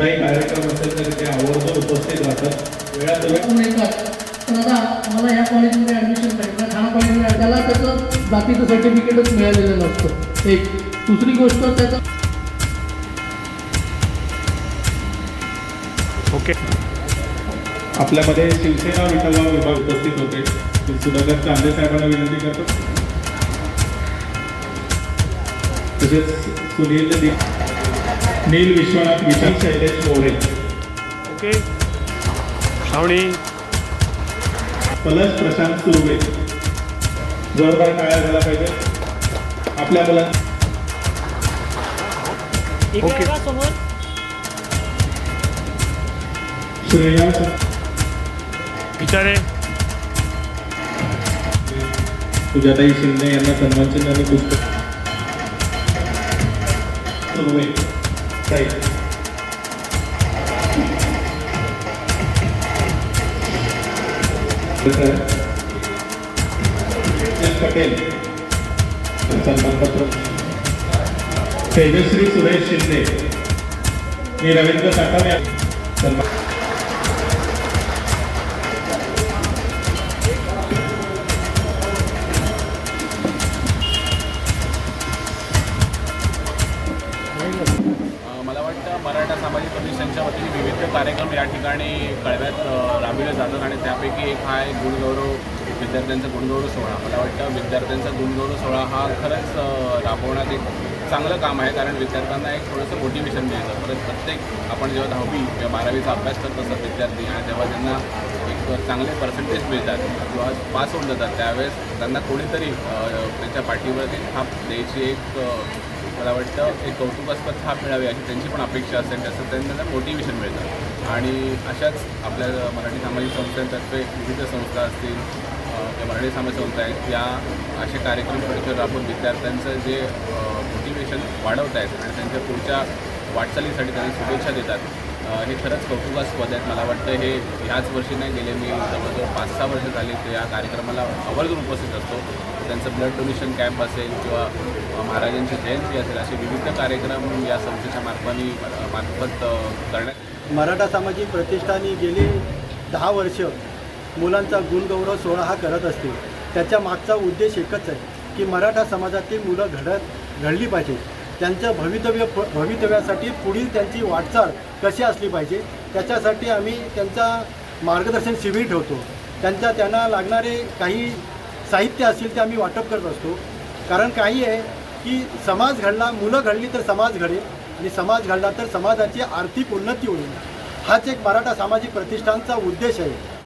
कोणताही कार्यक्रम असेल तर ते आवर्जून उपस्थित राहतात. वेळात वेळ पण येतात पण आता मला या कॉलेजमध्ये ॲडमिशन पाहिजे. मला ठाणा कॉलेजमध्ये त्याला त्याचं जातीचं सर्टिफिकेटच मिळालेलं नसतं एक. दुसरी गोष्ट त्याचं ओके. आपल्यामध्ये शिवसेना विठोबा विभाग उपस्थित होते. मी सुधाकर चांदे साहेबांना विनंती करतो. तसेच सुनील नील विश्वनाथ विशाल शैलेश मोरे. ओके. श्रावणी. पलश प्रशांत सुर्वे. जोरदार टाळ्या झाला पाहिजे. आपल्या मुलांना ओके. श्रेयांश विचारे सुजाताई शिंदे यांना सन्मानचिन्ह आणि पुस्तक सुर्वे पटेल सन्मानपत्र तेजश्री सुरेश शिंदे. मी रवींद्र साठव या सन्मान वतीने विविध कार्यक्रम या ठिकाणी कळव्यात राबविले जातात आणि त्यापैकी एक हा आहे गुणगौरव विद्यार्थ्यांचा गुणगौरव सोहळा. मला वाटतं विद्यार्थ्यांचा गुणगौरव सोहळा हा खरंच राबवण्यात एक चांगलं काम आहे कारण विद्यार्थ्यांना एक थोडंसं मोटिवेशन मिळतं. परत प्रत्येक आपण जेव्हा दहावी किंवा बारावीचा अभ्यास करत असतात विद्यार्थी आणि तेव्हा त्यांना एक चांगले पर्सेंटेज मिळतात. किंवा पास होऊन जातात त्यावेळेस त्यांना कोणीतरी त्यांच्या पाठीवरती थाप द्यायची एक मला वाटतं एक कौतुकास्पद थाप मिळावी अशी त्यांची पण अपेक्षा असेल त्याचं त्यांना मोटिवेशन मिळतं. आणि अशाच आपल्या मराठी सामाजिक संस्थांतर्फे विविध संस्था असतील किंवा मराठी सामाजिक संस्था आहेत या असे कार्यक्रम पुढे राबून विद्यार्थ्यांचं जे मोटिवेशन वाढवत आहेत आणि त्यांच्या पुढच्या वाटचालीसाठी त्यांना शुभेच्छा देतात हे खरंच कौतुकास्पद आहेत. मला वाटतं हे ह्याच वर्षी नाही गेले मी जवळजवळ पाच सहा वर्ष झाली ते या कार्यक्रमाला आवर्जून उपस्थित असतो. त्यांचं ब्लड डोनेशन कॅम्प असेल किंवा महाराजांची जयंती असेल असे विविध कार्यक्रम या संस्थेच्या मार्फाने मार्फत करण्यात मराठा सामाजिक प्रतिष्ठानी गेली दहा वर्ष मुलांचा गुणगौरव सोहळा हा करत असते त्याच्या मागचा उद्देश एकच आहे की मराठा समाजातील मुलं घडत घडली पाहिजे त्यांचं भवितव्य भवितव्यासाठी पुढील त्यांची वाटचाल कशी असली पाहिजे त्याच्यासाठी आम्ही त्यांचा मार्गदर्शन शिबिर ठेवतो. त्यांच्या त्यांना लागणारे काही साहित्य असेल ते आम्ही वाटप करत असतो. कारण काही आहे की समाज घडला मुलं घडली तर समाज घडेल आणि समाज घडला तर समाजाची आर्थिक उन्नती होईल. हाच एक मराठा सामाजिक प्रतिष्ठानचा उद्देश आहे.